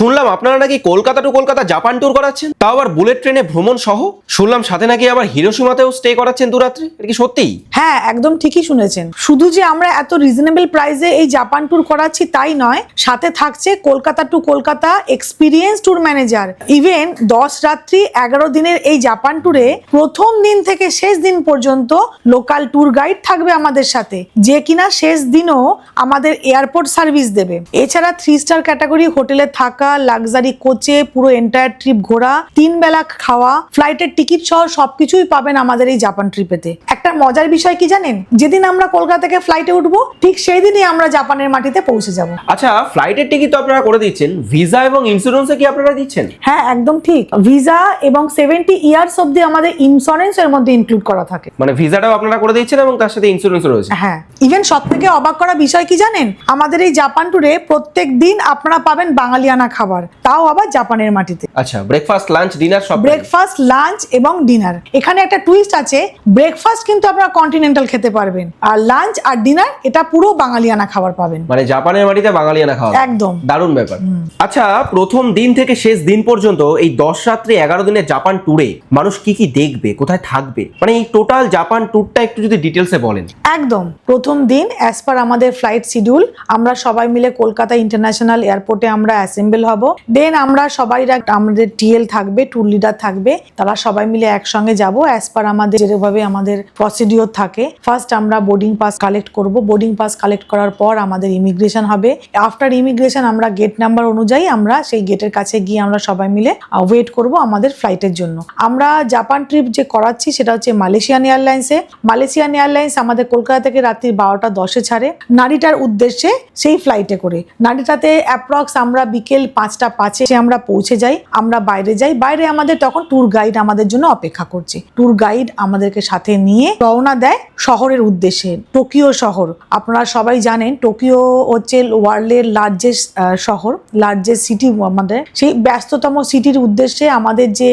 শুনলাম আপনারা নাকি Kolkata to Kolkata Japan tour করাচ্ছেন। তাও আবার বুলেট ট্রেনে ভ্রমণ সহ। শুনলাম সাথে নাকি আবার হিরোসীমাতেও স্টে করাচ্ছেন দুরাত্রি। এটা কি সত্যিই হ্যাঁ একদম ঠিকই শুনেছেন। শুধু যে আমরা এত রিজনেবল প্রাইসে এই জাপান ট্যুর করাচ্ছি তাই নয়, সাথে থাকছে Kolkata to Kolkata experience tour manager even দশ রাত্রি এগারো দিনের এই জাপান ট্যুরে প্রথম দিন থেকে শেষ দিন পর্যন্ত লোকাল ট্যুর গাইড থাকবে আমাদের সাথে। যে কিনা শেষ দিনও আমাদের এয়ারপোর্ট সার্ভিস দেবে। এছাড়া থ্রি স্টার ক্যাটাগরি হোটেলে থাকা লাক্সারি কোচে পুরো এন্টায়ার ট্রিপ ঘোরা তিন বেলা খাওয়া ফ্লাইটের টিকিট সহ সবকিছুই পাবেন আমাদের এই জাপান ট্রিপেতে একটা মজার বিষয় কি জানেন? যেদিন আমরা কলকাতা থেকে ফ্লাইটে উঠবো ঠিক সেই দিনই আমরা জাপানের মাটিতে পৌঁছে যাব। আচ্ছা ফ্লাইটের টিকিট তো আপনারা করে দিচ্ছেন। ভিসা এবং ইন্স্যুরেন্সে কি আপনারা দিচ্ছেন? হ্যাঁ একদম ঠিক। ভিসা এবং সেভেন্টি ইয়ার্স অব্দি আমাদের ইন্স্যুরেন্স এর মধ্যে ইনক্লুড করা থাকে। মানে ভিসাটাও আপনারা করে দিচ্ছেন এবং তার সাথে ইন্স্যুরেন্স রয়েছে। হ্যাঁ ইভেন সব থেকে অবাক করা বিষয় কি জানেন? আমাদের এই জাপান ট্যুরে প্রত্যেক দিন আপনারা পাবেন বাঙালিয়ানা খাবার। তাও আবার জাপানের মাটিতে। আচ্ছা ব্রেকফাস্ট লাঞ্চ ডিনার সব ব্রেকফাস্ট লাঞ্চ এবং ডিনার এখানে একটা টুইস্ট আছে ব্রেকফাস্ট কিন্তু আপনারা কন্টিনেন্টাল খেতে পারবেন। আর লাঞ্চ আর ডিনার এটা পুরো বাঙালিয়ানা খাবার পাবেন। মানে জাপানের মাটিতে বাঙালিয়ানা খাওয়া একদম। দারুণ ব্যাপার। আচ্ছা প্রথম দিন থেকে শেষ দিন পর্যন্ত এই দশ রাত্রি এগারো দিনের জাপান ট্যুরে মানুষ কি কি দেখবে কোথায় থাকবে? মানে এই টোটাল জাপান ট্যুরটা একটু যদি ডিটেলসে বলেন। একদম। প্রথম দিন অ্যাজ পার আমাদের ফ্লাইট শিডিউল আমরা সবাই মিলে কলকাতা ইন্টারন্যাশনাল এয়ারপোর্টে আমরা অ্যাসেম্বল হব। দেন আমরা সবাই আমাদের টিএল থাকবে ট্যুর লিডার থাকবে, তারা সবাই মিলে একসঙ্গে যাব অ্যাজ পার আমাদের যেভাবে আমাদের প্রসিডিওর থাকে। ফার্স্ট আমরা বোর্ডিং পাস কালেক্ট করব। বোর্ডিং পাস কালেক্ট করার পর আমাদের ইমিগ্রেশন হবে। আফটার ইমিগ্রেশন আমরা গেট নাম্বার অনুযায়ী আমরা সেই গেটের কাছে গিয়ে আমরা সবাই মিলে ওয়েট করব আমাদের ফ্লাইটের জন্য। আমরা জাপান ট্রিপ যে করাচ্ছি সেটা হচ্ছে মালয়েশিয়ান এয়ারলাইন্সে মালয়েশিয়ান এয়ারলাইন্স আমাদের কলকাতা থেকে রাত্রি বারোটা দশে ছাড়ে। নারীটার উদ্দেশ্যে সেই ফ্লাইটে করে। নারীটাতে অ্যাপ্রক্স আমরা বিকেল পাঁচটা পাঁচে আমরা পৌঁছে যাই, আমরা বাইরে যাই। বাইরে আমাদের তখন ট্যুর গাইড আমাদের জন্য অপেক্ষা করছে। ট্যুর গাইড আমাদেরকে সাথে নিয়ে রওনা দেয় শহরের উদ্দেশ্যে, টোকিও শহর। আপনারা সবাই জানেন, টোকিও হচ্ছে ওয়ার্ল্ডের লার্জেস্ট শহর লার্জেস্ট সিটি আমাদের। সেই ব্যস্ততম সিটির উদ্দেশ্যে আমাদের যে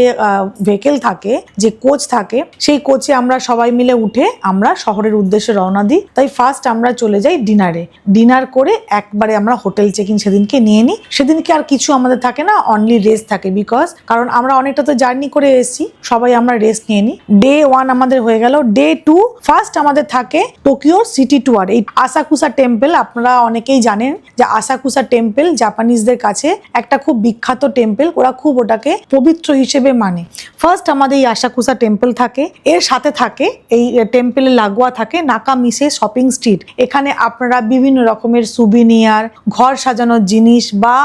ভেহিকেল থাকে, যে কোচ থাকে, সেই কোচে আমরা সবাই মিলে উঠে আমরা শহরের উদ্দেশ্যে রওনা দিই। তাই ফার্স্ট আমরা চলে যাই ডিনারে ডিনার করে একবারে আমরা হোটেল চেক সেদিনকে নিয়ে নিই। সেদিনকে আর কিছু আমাদের থাকে না অনলি রেস্ট থাকে বিকজ কারণ আমরা অনেকটা তো জার্নি করে এসেছি, সবাই আমরা রেস্ট নিয়ে নিই ডে ওয়ান আমাদের হয়ে গেল ডে টু ফার্স্ট আমাদের থাকে টোকিওর সিটি টুয়ার এই আসাকুসা টেম্পল আপনারা অনেকেই জানেন যে আসাকুসা টেম্পল জাপানিজদের কাছে একটা খুব বিখ্যাত টেম্পল ওরা খুব ওটাকে পবিত্র হিসেবে মানে। ফার্স্ট আমাদের এই আসাকুসা টেম্পল থাকে, এর সাথে থাকে এই টেম্পলের লাগোয়া থাকে নাকামিসে শপিং স্ট্রিট এখানে আপনারা বিভিন্ন রকমের সুবিনিয়ার ঘর সাজানোর জিনিস বা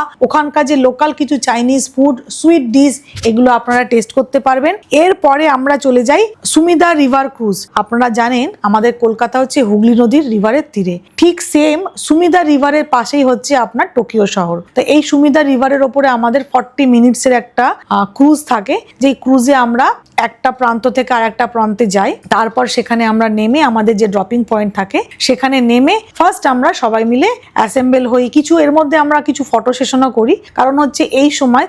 ওখানকার যে লোকাল কিছু চাইনিজ ফুড সুইট ডিশ এগুলো আপনারা টেস্ট করতে পারবেন। এরপরে আমরা চলে যাই সুমিদা রিভার ক্রুজ আপনারা জানেন, আমাদের কলকাতা হচ্ছে হুগলি নদীর রিভারের তীরে। ঠিক সেম সুমিদা রিভারের পাশেই হচ্ছে আপনার টোকিও শহর। তো এই সুমিদা রিভারের ওপরে আমাদের ফর্টি মিনিটসের একটা ক্রুজ থাকে। যেই ক্রুজে আমরা একটা প্রান্ত থেকে আর একটা প্রান্তে যাই। তারপর সেখানে আমরা নেমে আমাদের যে ড্রপিং পয়েন্ট থাকে, সেখানে নেমে ফার্স্ট আমরা সবাই মিলে অ্যাসেম্বল হই। কিছু, এর মধ্যে আমরা কিছু ফটো সেশনও করি। কারণ হচ্ছে এই সময়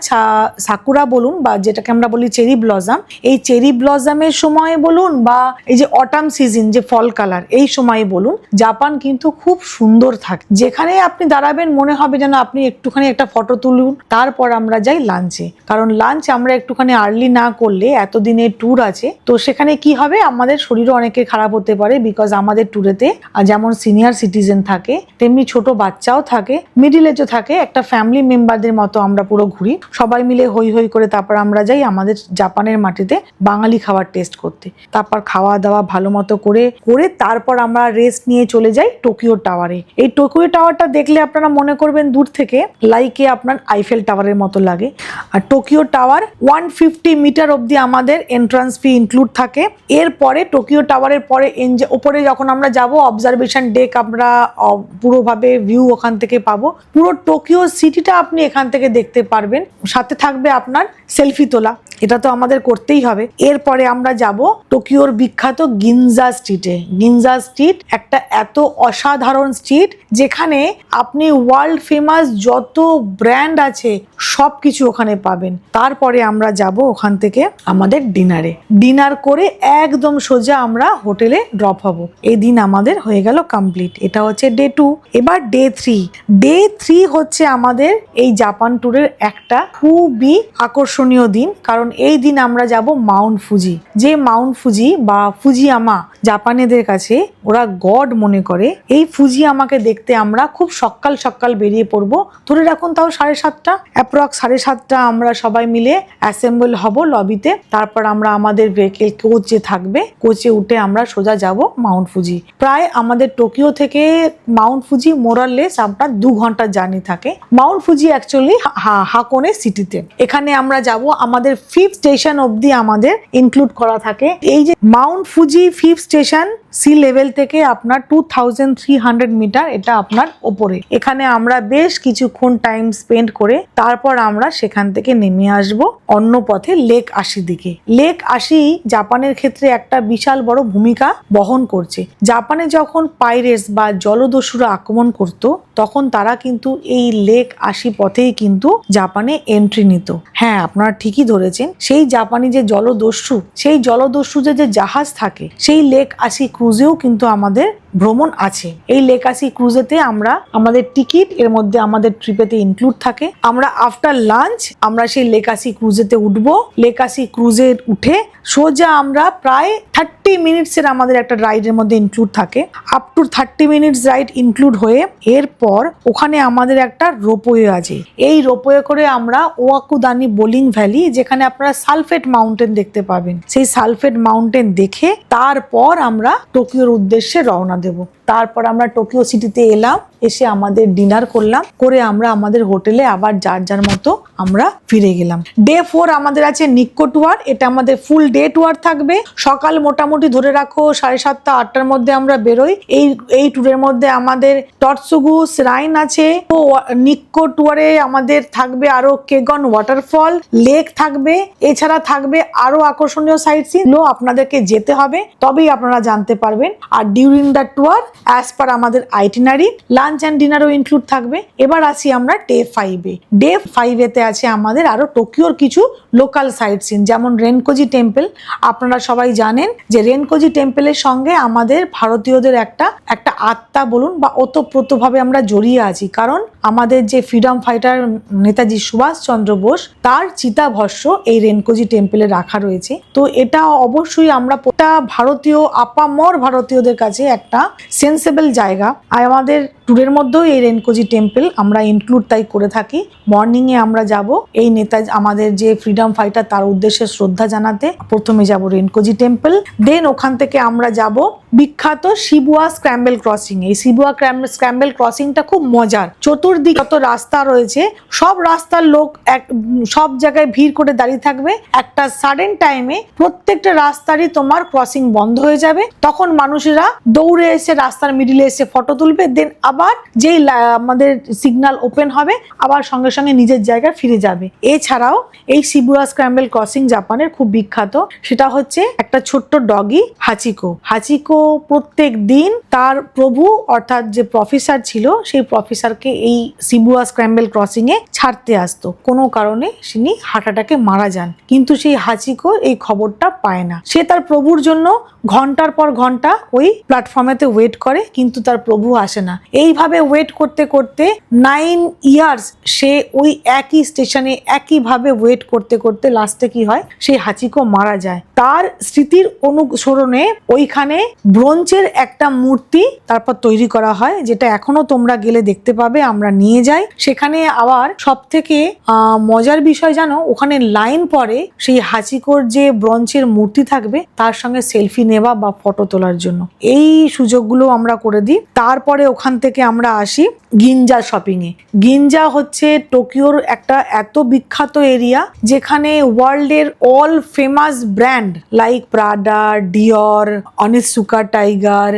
সাকুরা বলুন বা যেটাকে আমরা বলি চেরি ব্লজাম, এই চেরি ব্লজামের সময় বলুন বা এই যে অটাম সিজন, যে ফল কালার, এই সময় বলুন, জাপান কিন্তু খুব সুন্দর থাকে। যেখানে আপনি দাঁড়াবেন, মনে হবে যেন আপনি একটুখানি একটা ফটো তুলুন, তারপর আমরা যাই লাঞ্চে কারণ লাঞ্চ আমরা একটুখানি আর্লি না করলে, এতদিনের ট্যুর আছে, তো সেখানে কি হবে? আমাদের শরীরও অনেকের খারাপ হতে পারে বিকজ আমাদের ট্যুরেতে যেমন সিনিয়র সিটিজেন থাকে, তেমনি ছোট বাচ্চাও থাকে মিডিল এজও থাকে, একটা ফ্যামিলি মেম্বারদের মতো আমরা পুরো ঘুরি। সবাই মিলে হই হই করে তারপর আমরা যাই আমাদের জাপানের মাটিতে বাঙালি খাবার টেস্ট করতে। তারপর খাওয়া দাওয়া ভালো মতো করে করে তারপর আমরা রেস্ট নিয়ে চলে যাই টোকিও টাওয়ারে এই টোকিও টাওয়ারটা দেখলে আপনারা মনে করবেন দূর থেকে লাইকে আপনার আইফেল টাওয়ারের মতো লাগে। আর Tokyo tower one fifty metre অবধি আমাদের এন্ট্রান্স ফি ইনক্লুড থাকে। এরপরে টোকিও টাওয়ারের পরে ওপরে যখন আমরা যাব অবজারভেশন ডেক আমরা পুরোভাবে ভিউ ওখান থেকে পাবো। পুরো টোকিও সিটিটা আপনি এখান থেকে দেখতে পারবেন। সাথে থাকবে আপনার সেলফি তোলা। এটা তো আমাদের করতেই হবে। এরপরে আমরা যাব টোকিওর বিখ্যাত গিনজা স্ট্রিটে। গিনজা স্ট্রিট একটা এত অসাধারণ স্ট্রিট যেখানে আপনি ওয়ার্ল্ড ফেমাস যত ব্র্যান্ড আছে সব কিছু ওখানে পাবেন। তারপরে আমরা যাব ওখান থেকে আমাদের ডিনারে। ডিনার করে একদম সোজা আমরা হোটেলে ড্রপ হব। এই দিন আমাদের হয়ে গেল কমপ্লিট। এটা হচ্ছে ডে টু। এবার ডে থ্রি। ডে থ্রি হচ্ছে আমাদের এই জাপান ট্যুরের একটা খুবই আকর্ষণীয় দিন। কারণ এই দিন আমরা যাব মাউন্ট ফুজি। যে মাউন্ট ফুজি বা ফুজিয়ামা জাপানিদের কাছে ওরা গড মনে করে, এই ফুজিয়ামাকে দেখতে আমরা খুব সকাল সকাল বেরিয়ে পড়ব। ধরে রাখুন তাও সাড়ে সাতটা। অ্যাপ্রক্স সাড়ে সাতটা আমরা সবাই মিলে অ্যাসেম্বল হব লবিতে। তারপর আমরা আমাদের ভেহিকেল কোচ থাকবে, কোচে উঠে আমরা সোজা যাব মাউন্ট ফুজি। প্রায় আমাদের টোকিও থেকে মাউন্ট ফুজি মোরাললেস আপনার দু ঘণ্টার জার্নি থাকে। মাউন্ট ফুজি অ্যাকচুয়ালি হাকোনে সিটিতে এখানে আমরা যাব, আমাদের ফিফথ স্টেশন অবধি আমাদের ইনক্লুড করা থাকে। এই যে Mount Fuji fifth station sea level থেকে আপনার two thousand three hundred metre এটা আপনার ওপরে। এখানে আমরা বেশ কিছুক্ষণ টাইম স্পেন্ড করে তারপর আমরা সেখান থেকে নেমে আসব অন্য পথে লেক আশি দিকে। লেক আশি জাপানের ক্ষেত্রে একটা বিশাল বড় ভূমিকা বহন করছে। জাপানে যখন পাইরেটস বা জলদস্যুরা আক্রমণ করত, তখন তারা কিন্তু এই লেক আশি পথেই কিন্তু জাপানে এন্ট্রি নিত। হ্যাঁ আপনারা ঠিকই ধরেছেন। সেই জাপানি যে জলদস্যু, সেই জলদস্যু যে যে জাহাজ থাকে, সেই লেক আশি ক্রুজেও কিন্তু আমাদের ভ্রমণ আছে। এই লেকাসি ক্রুজেতে আমরা আমাদের টিকিট এর মধ্যে আমাদের ট্রিপেতে ইনক্লুড থাকে। আমরা আফটার লাঞ্চ আমরা সেই লেকাসি ক্রুজেতে উঠব। লেকাসি ক্রুজে উঠে সোজা আমরা প্রায় থার্টি মিনিটসের আমাদের একটা রাইডের মধ্যে ইনক্লুড থাকে। Up to thirty minutes ride include হয়ে এরপর ওখানে আমাদের একটা রোপওয়ে আছে। এই রোপওয়ে করে আমরা ওয়াকুদানি বোলিং ভ্যালি যেখানে আপনারা সালফেট মাউন্টেন দেখতে পাবেন। সেই সালফেট মাউন্টেন দেখে তারপর আমরা টোকিওর উদ্দেশ্যে রওনা দেব। তারপর আমরা টোকিও সিটিতে এলাম। এসে আমাদের ডিনার করলাম, করে আমরা আমাদের হোটেলে আবার যার যার মতো আমরা ফিরে গেলাম। ডে ফোর আমাদের আছে নিক্কো টুয়ার এটা আমাদের ফুল ডে টুয়ার থাকবে। সকাল মোটামুটি ধরে রাখো, সাড়ে সাতটা, আটটার মধ্যে আমরা বেরোই। এই এই ট্যুরের মধ্যে আমাদের টটসুগু রাইন আছে। ও নিক্কো টুয়ারে আমাদের থাকবে আরও কেগন ওয়াটারফল লেক থাকবে। এছাড়া থাকবে আরও আকর্ষণীয় সাইট সিন আপনাদেরকে যেতে হবে। তবেই আপনারা জানতে পারবেন। আর during the tour as per আমাদের আইটিনারি লাঞ্চ অ্যান্ড ডিনারও ইনক্লুড থাকবে। এবার আসি আমরা ডে ফাইভে ডে ফাইভেতে আছে আমাদের আরও টোকিওর কিছু লোকাল সাইট সিন যেমন রেনকোজি টেম্পল আপনারা সবাই জানেন যে রেনকোজি টেম্পলের সঙ্গে আমাদের ভারতীয়দের একটা একটা আত্মা বলুন বা ওতপ্রোতভাবে আমরা জড়িয়ে আছি। কারণ আমাদের যে ফ্রিডম ফাইটার নেতাজি সুভাষচন্দ্র বোস, তার চিতাভস্য এই রেনকোজি টেম্পলে রাখা রয়েছে। তো এটা অবশ্যই আমরা একটা ভারতীয়, আপামর ভারতীয়দের কাছে একটা সেন্সেবল জায়গা। আর আমাদের ট্যুরের মধ্যেও এই রেনকোজি টেম্পল আমরা ইনক্লুড তাই করে থাকি। মর্নিংয়ে আমরা যাব, এই নেতা আমাদের যে ফ্রিডম ফাইটার তার উদ্দেশ্যে শ্রদ্ধা জানাতে প্রথমে যাব রেনকোজি টেম্পল দেন ওখান থেকে আমরা যাব বিখ্যাত শিবুয়া স্ক্র্যাম্বেল ক্রসিং এই শিবুয়া স্ক্র্যাম্বেল ক্রসিংটা খুব মজার। চতুর্দিক যত রাস্তা রয়েছে, সব রাস্তার লোক এক, সব জায়গায় ভিড় করে দাঁড়িয়ে থাকবে। একটা সাডেন টাইমে প্রত্যেকটা রাস্তারই তোমার ক্রসিং বন্ধ হয়ে যাবে। তখন মানুষেরা দৌড়ে এসে রাস্তার মিডিলে এসে ফটো তুলবে। দেন আবার যেই আমাদের সিগন্যাল ওপেন হবে, আবার সঙ্গে সঙ্গে নিজের জায়গায় ফিরে যাবে। এছাড়াও এই শিবুয়া স্ক্র্যাম্বেল ক্রসিং জাপানের খুব বিখ্যাত। সেটা হচ্ছে একটা ছোট্ট ডগি হাচিকো। হাচিকো প্রত্যেক দিন তার প্রভু অর্থাৎ যে প্রফেসর ছিল, সেই প্রফেসরকে এই শিবুয়া স্ক্র্যাম্বেল ক্রসিং এ ছাড়তে আসতো। কোনো কারণে তিনি হার্ট অ্যাটাকে মারা যান। কিন্তু সেই হাচিকো এই খবরটা পায় না। সে তার প্রভুর জন্য ঘণ্টার পর ঘণ্টা ওই প্ল্যাটফর্মেতে ওয়েট করে, কিন্তু তার প্রভু আসে না। এইভাবে ওয়েট করতে করতে নাইন ইয়ার্স সে ওই একই স্টেশনে একইভাবে ওয়েট করতে করতে লাস্টে কি হয়? সেই হাচিকো মারা যায়। তার স্মৃতির অনুসরণে ওইখানে ব্রোঞ্চের একটা মূর্তি তারপর তৈরি করা হয়, যেটা এখনও তোমরা গেলে দেখতে পাবে, আমরা নিয়ে যাই সেখানে আবার সব থেকে মজার বিষয় জানো, ওখানে লাইন পরে সেই হাচিকোর যে ব্রঞ্চের মূর্তি থাকবে, তার সঙ্গে সেলফি নেওয়া বা ফটো তোলার জন্য। এই সুযোগগুলো আমরা করে দিই। তারপরে ওখান থেকে আমরা আসি গিঞ্জা শপিং এ গিঞ্জা হচ্ছে টোকিওর একটা এত বিখ্যাত এরিয়া, যেখানে ওয়ার্ল্ডের all famous brand, like Prada Dior Onitsuka Tiger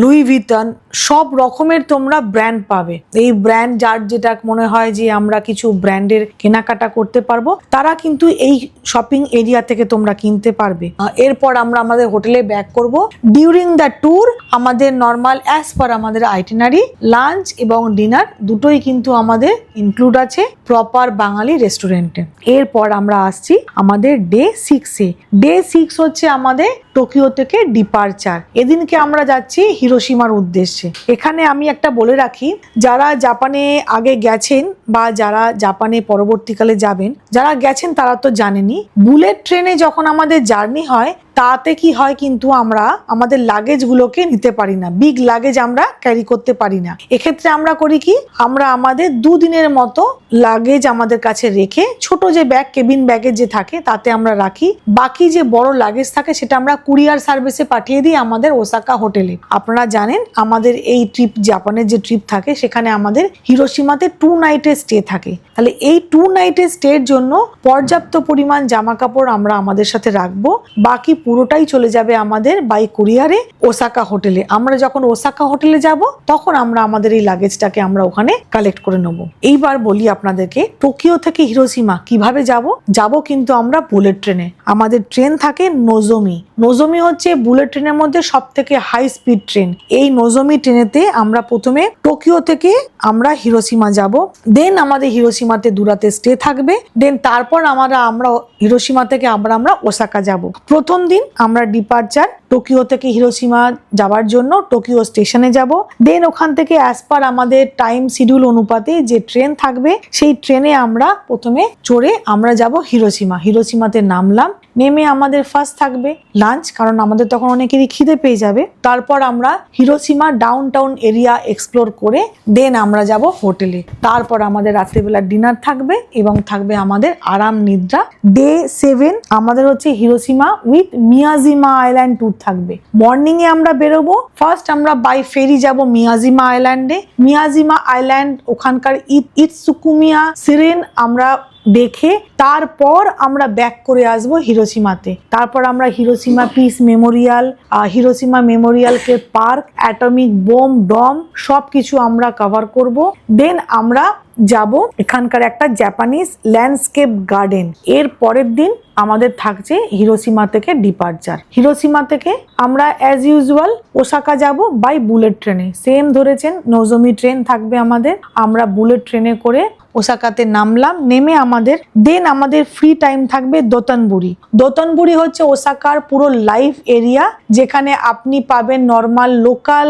Louis Vuitton সব রকমের তোমরা ব্র্যান্ড পাবে। এই ব্র্যান্ড যার যেটা মনে হয় যে আমরা কিছু ব্র্যান্ডের কেনাকাটা করতে পারব, তারা কিন্তু এই শপিং এরিয়া থেকে তোমরা কিনতে পারবে। এরপর আমরা আমাদের হোটেলে ব্যাক করব। ডিউরিং দ্য ট্যুর আমাদের নর্মাল অ্যাজ পার আমাদের আইটিনারি লাঞ্চ এবং ডিনার দুটোই কিন্তু আমাদের ইনক্লুড আছে প্রপার বাঙালি রেস্টুরেন্টে এরপর আমরা আসছি আমাদের ডে সিক্সে ডে সিক্স হচ্ছে আমাদের টোকিও থেকে ডিপারচার এদিনকে আমরা যাচ্ছি হিরোসীমার উদ্দেশ্যে। হচ্ছে। এখানে আমি একটা বলে রাখি, যারা জাপানে আগে গেছেন বা যারা জাপানে পরবর্তীকালে যাবেন, যারা গেছেন তারা তো জানেনি বুলেট ট্রেনে যখন আমাদের জার্নি হয় তাতে কি হয় কিন্তু আমরা আমাদের লাগেজগুলোকে নিতে পারি না। বিগ লাগেজ আমরা ক্যারি করতে পারি না। এক্ষেত্রে আমরা করি কি? আমরা আমাদের দুদিনের মতো লাগেজ আমাদের কাছে রেখে ছোট যে ব্যাগ কেবিন ব্যাগের যে থাকে, তাতে আমরা রাখি। বাকি যে বড় লাগেজ থাকে, সেটা আমরা কুরিয়ার সার্ভিসে পাঠিয়ে দিই আমাদের ওসাকা হোটেলে আপনারা জানেন, আমাদের এই ট্রিপ জাপানের যে ট্রিপ থাকে, সেখানে আমাদের হিরোসীমাতে টু নাইটের স্টে থাকে। তাহলে এই টু নাইটের স্টের জন্য পর্যাপ্ত পরিমাণ জামা কাপড় আমরা আমাদের সাথে রাখব। বাকি পুরোটাই চলে যাবে আমাদের বাই কুরিয়ারে ওসাকা হোটেলে আমরা যখন ওসাকা হোটেলে যাব, তখন আমরা আমাদের এই লাগেজটাকে আমরা ওখানে কালেক্ট করে নেব। এইবার বলি আপনাদেরকে টোকিও থেকে হিরোসীমা কীভাবে যাব? যাব কিন্তু আমরা বুলেট ট্রেনে আমাদের ট্রেন থাকে নোজমি নোজমি হচ্ছে বুলেট ট্রেনের মধ্যে সব থেকে হাই স্পিড ট্রেন এই নোজমি ট্রেনেতে আমরা প্রথমে টোকিও থেকে আমরা হিরোসীমা যাব। দেন আমাদের হিরোসীমাতে দুরাতে স্টে থাকবে। দেন তারপর আমরা আমরা হিরোসীমা থেকে আমরা আমরা ওসাকা যাব। প্রথম দিন আমরা ডিপার্চার টোকিও থেকে হিরোসীমা যাওয়ার জন্য টোকিও স্টেশনে যাব। দেন ওখান থেকে অ্যাজ পার আমাদের টাইম শিডিউল অনুপাতে যে ট্রেন থাকবে, সেই ট্রেনে আমরা প্রথমে চড়ে আমরা যাব হিরোসীমা হিরোসীমাতে নামলাম। নেমে আমাদের ফার্স্ট থাকবে লাঞ্চ কারণ আমাদের তখন অনেকেরই খিদে পেয়ে যাবে। তারপর আমরা Hiroshima down town area explore করে দেন আমরা যাব হোটেলে। তারপর আমাদের রাত্রিবেলা ডিনার থাকবে এবং থাকবে আমাদের আরাম নিদ্রা। ডে সেভেন আমাদের হচ্ছে Hiroshima with Miyajima island tour থাকবে। মর্নিং এ আমরা বেরোবো। ফার্স্ট আমরা বাই ফেরি যাব মিয়াজিমা আইল্যান্ডে মিয়াজিমা আইল্যান্ড ওখানকার ইট ইটসুকুমিয়া সিরেন আমরা দেখে তারপর আমরা ব্যাক করে আসব হিরোসীমাতে তারপর আমরা হিরোসীমা পিস মেমোরিয়াল হিরোসীমা মেমোরিয়ালকে পার্ক অ্যাটমিক বোম ডম সব কিছু আমরা কভার করব। দেন আমরা যাব এখানকার একটা জাপানিজ ল্যান্ডস্কেপ গার্ডেন এর পরের দিন আমাদের থাকছে হিরোসীমা থেকে ডিপার্চার হিরোসীমা থেকে আমরা অ্যাজ ইউজুয়াল ওসাকা যাব বাই বুলেট ট্রেনে সেম ধরেছেন নজমি ট্রেন থাকবে আমাদের। আমরা বুলেট ট্রেনে করে ওসাকাতে নামলাম, নেমে আমাদের দেন আমাদের ফ্রি টাইম থাকবে দোতনবুড়ি। দোতনবুড়ি হচ্ছে ওসাকার পুরো লাইভ এরিয়া যেখানে আপনি পাবেন নর্মাল লোকাল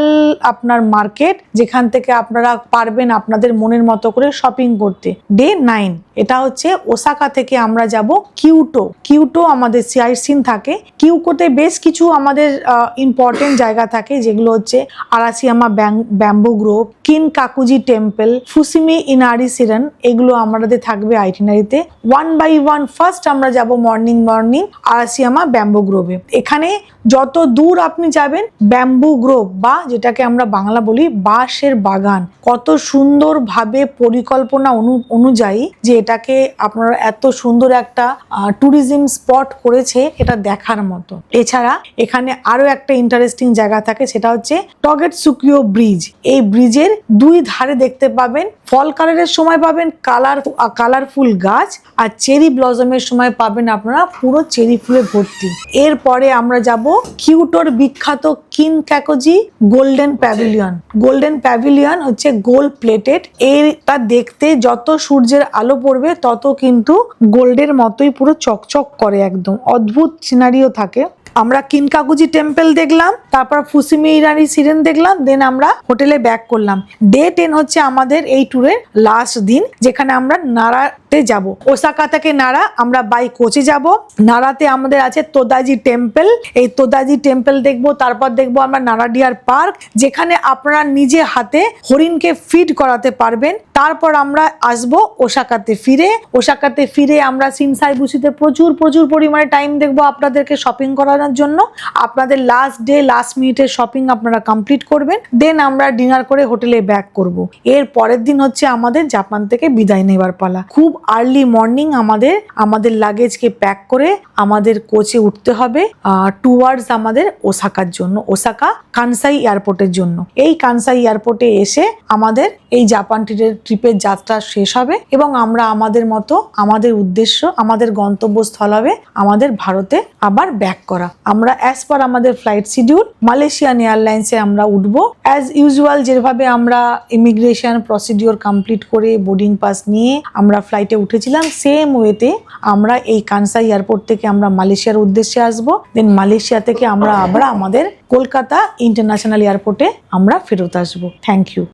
আপনার মার্কেট যেখান থেকে আপনারা পারবেন আপনাদের মনের মতো করে শপিং করতে। ডে নাইন এটা হচ্ছে ওসাকা থেকে আমরা যাব কিউটো। কিউটো আমাদের সিআই সিন থাকে। কিউকোতে বেশ কিছু আমাদের ইম্পর্টেন্ট জায়গা থাকে, যেগুলো হচ্ছে আরাসিয়ামা ব্যাম্বু গ্রোভ কিন কাকুজি টেম্পল ফুসিমি ইনারি সিরেন এগুলো আমাদের থাকবে আইটিনারিতে ওয়ান বাই ওয়ান ফার্স্ট আমরা যাব মর্নিং মর্নিং আরাসিয়ামা ব্যাম্বো গ্রোভে এখানে যত দূর আপনি যাবেন ব্যাম্বু গ্রোভ বা যেটাকে আমরা বাংলা বলি বাঁশের বাগান, কত সুন্দরভাবে পরিকল্পনা অনু, অনুযায়ী যে এটাকে আপনারা এত সুন্দর একটা ট্যুরিজম স্পট করেছে এটা দেখার মতো। এছাড়া এখানে আরও একটা ইন্টারেস্টিং জায়গা থাকে, সেটা হচ্ছে টগেট সুকিও ব্রিজ এই ব্রিজের দুই ধারে দেখতে পাবেন ফল কালারের সময় পাবেন কালার কালারফুল গাছ, আর চেরি ব্লজমের সময় পাবেন আপনারা পুরো চেরি ফুলে ভর্তি। এরপরে আমরা যাব কিউটোর বিখ্যাত Kinkakuji golden pavilion. Golden pavilion হচ্ছে গোল প্লেটেড। এটা দেখতে যত সূর্যের আলো পড়বে তত কিন্তু গোল্ডের মতোই পুরো চকচক করে একদম। অদ্ভুত সিনারিও থাকে। আমরা কিনকাকুজি টেম্পল দেখলাম তারপর ফুসিমি ইরানি সিরেন দেখলাম দেন আমরা হোটেলে ব্যাক করলাম। ডে টেন হচ্ছে আমাদের এই ট্যুরের লাস্ট দিন যেখানে আমরা নাড়াতে যাব। ওসাকা থেকে নাড়া, আমরা বাই কোচে যাব। নাড়াতে আমাদের আছে তোদাজি টেম্পল এই তোদাজি টেম্পল দেখব, তারপর দেখব আমরা নারাডিয়ার পার্ক যেখানে আপনারা নিজে হাতে হরিণকে ফিড করাতে পারবেন। তারপর আমরা আসব ওসাকাতে ফিরে। ওসাকাতে ফিরে আমরা সিনসাই বুসিতে প্রচুর প্রচুর পরিমাণে টাইম দেখব আপনাদেরকে শপিং করানোর জন্য। আপনাদের লাস্ট ডে লাস্ট মিনিটের শপিং আপনারা কমপ্লিট করবেন। দেন আমরা ডিনার করে হোটেলে ব্যাক করব। এর পরের দিন হচ্ছে আমাদের জাপান থেকে বিদায় নেবার পালা। খুব আর্লি মর্নিং আমাদের আমাদের লাগেজকে প্যাক করে আমাদের কোচে উঠতে হবে টুয়ার্ডস আমাদের ওসাকার জন্য, ওসাকা কানসাই এয়ারপোর্টের জন্য। এই কানসাই এয়ারপোর্টে এসে আমাদের এই জাপান ট্রিপের যাত্রা শেষ হবে এবং আমরা আমাদের মতো, আমাদের উদ্দেশ্য, আমাদের গন্তব্যস্থল হবে আমাদের ভারতে আবার ব্যাক করা। আমরা অ্যাজ পার আমাদের ফ্লাইট শিডিউল মালয়েশিয়ান এয়ারলাইন্সে আমরা উঠবো। অ্যাজ ইউজুয়াল যেভাবে আমরা ইমিগ্রেশন প্রসিডিওর কমপ্লিট করে বোর্ডিং পাস নিয়ে আমরা ফ্লাইটে ফ্লাইটে উঠেছিলাম সেম ওয়েতে আমরা এই কানসাই এয়ারপোর্ট থেকে আমরা মালয়েশিয়ার উদ্দেশ্যে আসব দেন মালয়েশিয়া থেকে আমরা আবার আমাদের কলকাতা ইন্টারন্যাশনাল এয়ারপোর্টে আমরা ফেরত আসব। Thank you